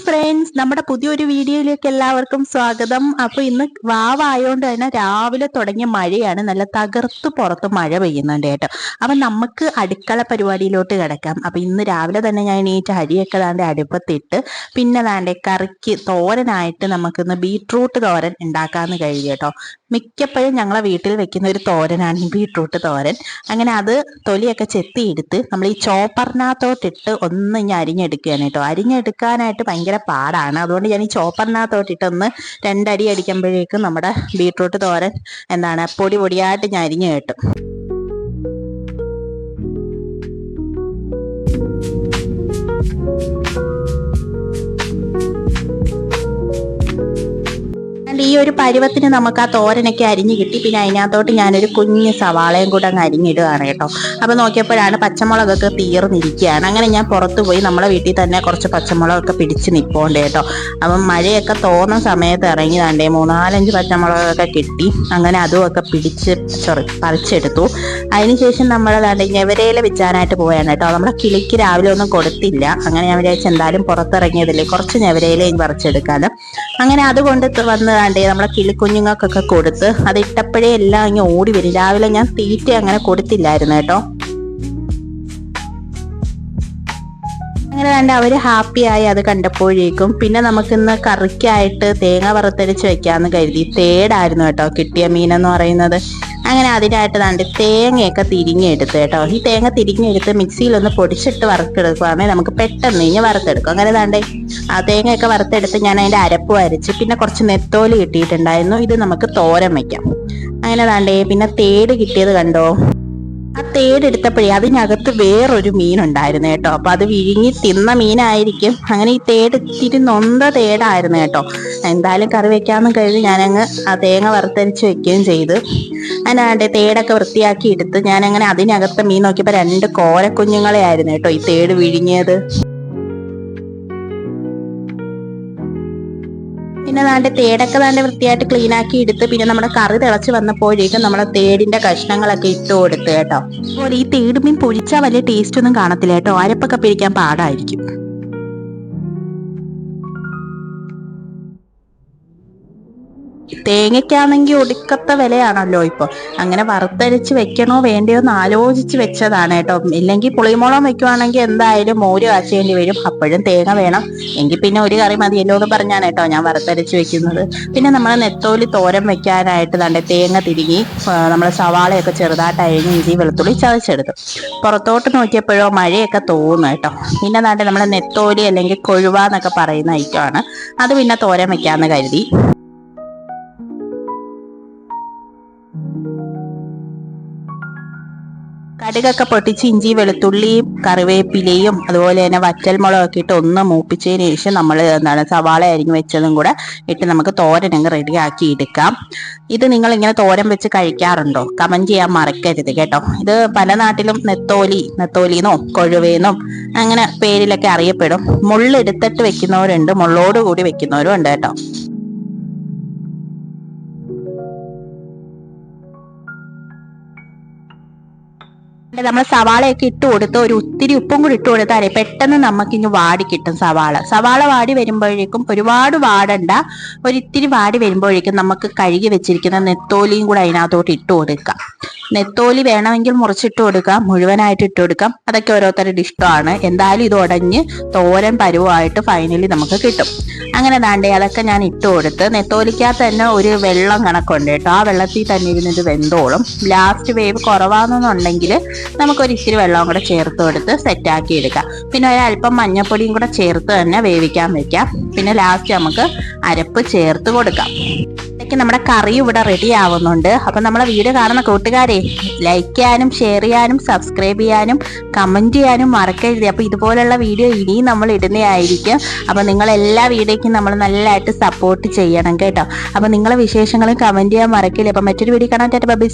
Friends നമ്മുടെ പുതിയൊരു വീഡിയോയിലേക്ക് എല്ലാവർക്കും സ്വാഗതം. അപ്പൊ ഇന്ന് വാവായോണ്ട് തന്നെ രാവിലെ തുടങ്ങിയ മഴയാണ്. നല്ല തകർത്ത് പുറത്ത് മഴ പെയ്യുന്നുണ്ട് കേട്ടോ. അപ്പൊ നമുക്ക് അടുക്കള പരിപാടിയിലോട്ട് കിടക്കാം. അപ്പൊ ഇന്ന് രാവിലെ തന്നെ ഞാൻ എണീറ്റ് അരിയൊക്കെ ദാണ്ട് അടുപ്പത്തിട്ട് പിന്നെ ദാണ്ടെ കറിക്ക് തോരനായിട്ട് നമുക്കിന്ന് ബീട്രൂട്ട് തോരൻ ഉണ്ടാക്കാന്ന് കഴിയും കേട്ടോ. മിക്കപ്പോഴും ഞങ്ങളെ വീട്ടിൽ വെക്കുന്ന ഒരു തോരനാണ് ഈ ബീട്രൂട്ട് തോരൻ. അങ്ങനെ അത് തൊലിയൊക്കെ ചെത്തിയെടുത്ത് നമ്മൾ ഈ ചോപ്പറിനകത്തോട്ടിട്ട് ഒന്ന് ഞാൻ അരിഞ്ഞെടുക്കുകയാണ് കേട്ടോ. അരിഞ്ഞെടുക്കാനായിട്ട് പാടാണ്. അതുകൊണ്ട് ഞാൻ ഈ ചോപ്പറിനകത്തോട്ടിട്ടൊന്ന് രണ്ടടി അടിക്കുമ്പോഴേക്കും നമ്മുടെ ബീട്രൂട്ട് തോരൻ എന്താണ് പൊടി പൊടിയായിട്ട് ഞാൻ അരിഞ്ഞു കേട്ടും. ഈ ഒരു പരുവത്തിന് നമുക്ക് ആ തോരനൊക്കെ അരിഞ്ഞു കിട്ടി. പിന്നെ അതിനകത്തോട്ട് ഞാനൊരു കുഞ്ഞ് സവാളയും കൂടെ അങ്ങ് അരിഞ്ഞിടുകയാണ് കേട്ടോ. അപ്പൊ നോക്കിയപ്പോഴാണ് പച്ചമുളകൊക്കെ തീർന്നിരിക്കുകയാണ്. അങ്ങനെ ഞാൻ പുറത്തു പോയി നമ്മളെ വീട്ടിൽ തന്നെ കുറച്ച് പച്ചമുളകൊക്കെ പിടിച്ച് നിൽപ്പുണ്ട് കേട്ടോ. അപ്പം മഴയൊക്കെ തോന്നുന്ന സമയത്ത് ഇറങ്ങി തണ്ടേ മൂന്നാലഞ്ച് പച്ചമുളകൊക്കെ കിട്ടി. അങ്ങനെ അതുമൊക്കെ പിടിച്ച് ചൊറി പറിച്ചെടുത്തു. അതിനുശേഷം നമ്മൾ ദാണ്ടെ ഞവരയില പോയാണ് കേട്ടോ. നമ്മുടെ കിളിക്ക് രാവിലെ ഒന്നും കൊടുത്തില്ല. അങ്ങനെ ഞാൻ വിചാരിച്ചു എന്തായാലും പുറത്തിറങ്ങിയതില്ലേ. കുറച്ച് ഞവരയിലയും പറിച്ചെടുക്കാതെ അങ്ങനെ അതുകൊണ്ട് വന്ന് കണ്ടേ നമ്മളെ കിളിക്കുഞ്ഞുങ്ങൾക്കൊക്കെ കൊടുത്ത് അത് ഇട്ടപ്പോഴേ എല്ലാം ഇങ്ങനെ ഓടി വരും. രാവിലെ ഞാൻ തീറ്റ അങ്ങനെ കൊടുത്തില്ലായിരുന്നു കേട്ടോ. അങ്ങനെ കണ്ട് അവർ ഹാപ്പിയായി അത് കണ്ടപ്പോഴേക്കും പിന്നെ നമുക്കിന്ന് കറിക്കായിട്ട് തേങ്ങ വറുത്തരച്ച് വെക്കാന്ന് കരുതി. തേടായിരുന്നു കേട്ടോ കിട്ടിയ മീനെന്ന് പറയുന്നത്. അങ്ങനെ അതിനായിട്ട് ദാണ്ട് തേങ്ങയൊക്കെ തിരിഞ്ഞെടുത്ത് കേട്ടോ. ഈ തേങ്ങ തിരിഞ്ഞെടുത്ത് മിക്സിയിൽ ഒന്ന് പൊടിച്ചിട്ട് വറുത്തെടുക്കുകയാണെങ്കിൽ നമുക്ക് പെട്ടെന്ന് കഴിഞ്ഞ് വറുത്തെടുക്കും. അങ്ങനെ ദാണ്ടേ ആ തേങ്ങയൊക്കെ വറുത്തെടുത്ത് ഞാൻ അതിന്റെ അരപ്പ് അരച്ച് പിന്നെ കുറച്ച് നെത്തോലി കിട്ടിയിട്ടുണ്ടായിരുന്നു. ഇത് നമുക്ക് തോരൻ വയ്ക്കാം അങ്ങനെ ദാണ്ടേ പിന്നെ തേട് കിട്ടിയത് കണ്ടോ? ആ തേടെടുത്തപ്പോഴേ അതിനകത്ത് വേറൊരു മീനുണ്ടായിരുന്നു കേട്ടോ. അപ്പൊ അത് വിഴുങ്ങി തിന്ന മീനായിരിക്കും. അങ്ങനെ ഈ തേട് ഇത്തിരി നൊന്ത തേടായിരുന്നു കേട്ടോ. എന്തായാലും കറി വെക്കാമെന്ന് കരുതി ഞാനങ്ങ് ആ തേങ്ങ വറുത്തരച്ച് വെക്കുകയും ചെയ്തു. അതിനാണ്ട് തേടൊക്കെ വൃത്തിയാക്കി എടുത്ത് ഞാൻ അങ്ങനെ അതിനകത്ത് മീൻ നോക്കിയപ്പോൾ രണ്ട് കോരക്കുഞ്ഞുങ്ങളെ ആയിരുന്നു കേട്ടോ ഈ തേട് വിഴിഞ്ഞത് പിന്നെ നാണ്ട് തേടൊക്കെ ദാണ്ട് വൃത്തിയായിട്ട് ക്ലീൻ ആക്കി എടുത്ത് പിന്നെ നമ്മുടെ കറി തിളച്ച് വന്നപ്പോഴേക്കും നമ്മുടെ തേടിന്റെ കഷ്ണങ്ങളൊക്കെ ഇട്ട് കൊടുത്ത് കേട്ടോ. അതുപോലെ ഈ തേടുമീൻ പൊഴിച്ചാൽ വലിയ ടേസ്റ്റ് ഒന്നും കാണത്തില്ല കേട്ടോ. അരപ്പൊക്കെ പിരിക്കാൻ പാടായിരിക്കും. തേങ്ങയ്ക്കാണെങ്കിൽ ഒടുക്കത്തെ വിലയാണല്ലോ ഇപ്പൊ അങ്ങനെ വറുത്തരച്ച് വെക്കണോ വേണ്ടയോ എന്ന് ആലോചിച്ച് വെച്ചതാണ് കേട്ടോ. ഇല്ലെങ്കിൽ പുളിമുളം വെക്കുവാണെങ്കിൽ എന്തായാലും മോര് കാച്ചേണ്ടി വരും. അപ്പോഴും തേങ്ങ വേണം. എങ്കിൽ പിന്നെ ഒരു കറി മതിയല്ലോ എന്ന് പറഞ്ഞാണ് കേട്ടോ ഞാൻ വറുത്തരച്ച് വെക്കുന്നത്. പിന്നെ നമ്മൾ നെത്തോലി തോരൻ വെക്കാനായിട്ട് തന്നെ തേങ്ങ തിരികി നമ്മൾ സവാളയൊക്കെ ചെറുതായിട്ട് അഴിഞ്ഞ് ഇഞ്ചി വെളുത്തുള്ളി ചതച്ചെടുത്തു. പുറത്തോട്ട് നോക്കിയപ്പോഴോ മഴയൊക്കെ തോന്നുന്നു കേട്ടോ. പിന്നെ നാട്ടെ നമ്മൾ നെത്തോലി അല്ലെങ്കിൽ കൊഴുവ എന്നൊക്കെ പറയുന്ന ഐറ്റമാണ് അത് പിന്നെ തോരൻ വെക്കാന്ന് കരുതി. കടുകൊക്കെ പൊട്ടിച്ച് ഇഞ്ചി വെളുത്തുള്ളിയും കറിവേപ്പിലയും അതുപോലെ തന്നെ വറ്റൽമുളകൊക്കെ ഇട്ട് ഒന്ന് മൂപ്പിച്ചതിന് ശേഷം നമ്മൾ എന്താണ് സവാള അരിഞ്ഞ് വെച്ചതും കൂടെ ഇട്ട് നമുക്ക് തോരൻ അങ്ങ് റെഡിയാക്കി എടുക്കാം. ഇത് നിങ്ങൾ ഇങ്ങനെ തോരൻ വെച്ച് കഴിക്കാറുണ്ടോ? കമന്റ് ചെയ്യാൻ മറക്കരുത് കേട്ടോ. ഇത് പല നാട്ടിലും നെത്തോലി നെത്തോലിന്നോ കൊഴുവേന്നോ അങ്ങനെ പേരിലൊക്കെ അറിയപ്പെടും. മുള്ളെടുത്തിട്ട് വെക്കുന്നവരുണ്ട് മുള്ളോട് കൂടി വെക്കുന്നവരും ഉണ്ട് കേട്ടോ. നമ്മൾ സവാളയൊക്കെ ഇട്ട് കൊടുത്ത് ഒരു ഒത്തിരി ഉപ്പും കൂടി ഇട്ട് കൊടുത്താലേ പെട്ടെന്ന് നമുക്ക് ഇനി വാടി കിട്ടും സവാള. സവാള വാടി വരുമ്പോഴേക്കും ഒരുപാട് വാടണ്ട. ഒരിത്തിരി വാടി വരുമ്പോഴേക്കും നമുക്ക് കഴുകി വെച്ചിരിക്കുന്ന നെത്തോലിയും കൂടെ അതിനകത്തോട്ട് ഇട്ട് കൊടുക്കാം. നെത്തോലി വേണമെങ്കിൽ മുറിച്ചിട്ട് കൊടുക്കാം. മുഴുവനായിട്ട് ഇട്ട് കൊടുക്കാം. അതൊക്കെ ഓരോരുത്തരുടെ ഇഷ്ടമാണ്. എന്തായാലും ഇത് ഉടഞ്ഞ് തോരൻ പരുവമായിട്ട് ഫൈനലി നമുക്ക് കിട്ടും. അങ്ങനെ ദാണ്ടേ അതൊക്കെ ഞാൻ ഇട്ട് കൊടുത്ത് നെത്തോലിക്കകത്ത് തന്നെ ഒരു വെള്ളം കണക്കുണ്ട് കേട്ടോ. ആ വെള്ളത്തിൽ തന്നെ ഇരുന്നിട്ട് വെന്തോളും. ലാസ്റ്റ് വേവ് കുറവാണെന്നുണ്ടെങ്കിൽ നമുക്കൊരു ഇച്ചിരി വെള്ളവും കൂടെ ചേർത്ത് കൊടുത്ത് സെറ്റാക്കി എടുക്കാം. പിന്നെ ഒരല്പം മഞ്ഞപ്പൊടിയും കൂടെ ചേർത്ത് തന്നെ വേവിക്കാൻ വെക്കാം. പിന്നെ ലാസ്റ്റ് നമുക്ക് അരപ്പ് ചേർത്ത് കൊടുക്കാം. ഇതൊക്കെ നമ്മുടെ കറി ഇവിടെ റെഡി ആവുന്നുണ്ട്. അപ്പൊ നമ്മളെ വീഡിയോ കാണുന്ന കൂട്ടുകാരെ ലൈക്ക് ചെയ്യാനും ഷെയർ ചെയ്യാനും സബ്സ്ക്രൈബ് ചെയ്യാനും കമന്റ് ചെയ്യാനും മറക്കരുത്. അപ്പോൾ ഇതുപോലുള്ള വീഡിയോ ഇനിയും നമ്മൾ ഇടുന്നതായിരിക്കും. അപ്പൊ നിങ്ങൾ എല്ലാ വീഡിയോയ്ക്കും നമ്മൾ നല്ലതായിട്ട് സപ്പോർട്ട് ചെയ്യണം കേട്ടോ. അപ്പൊ നിങ്ങളെ വിശേഷങ്ങളും കമന്റ് ചെയ്യാൻ മറക്കില്ല. അപ്പൊ മറ്റൊരു വീഡിയോ കാണാൻ ബൈ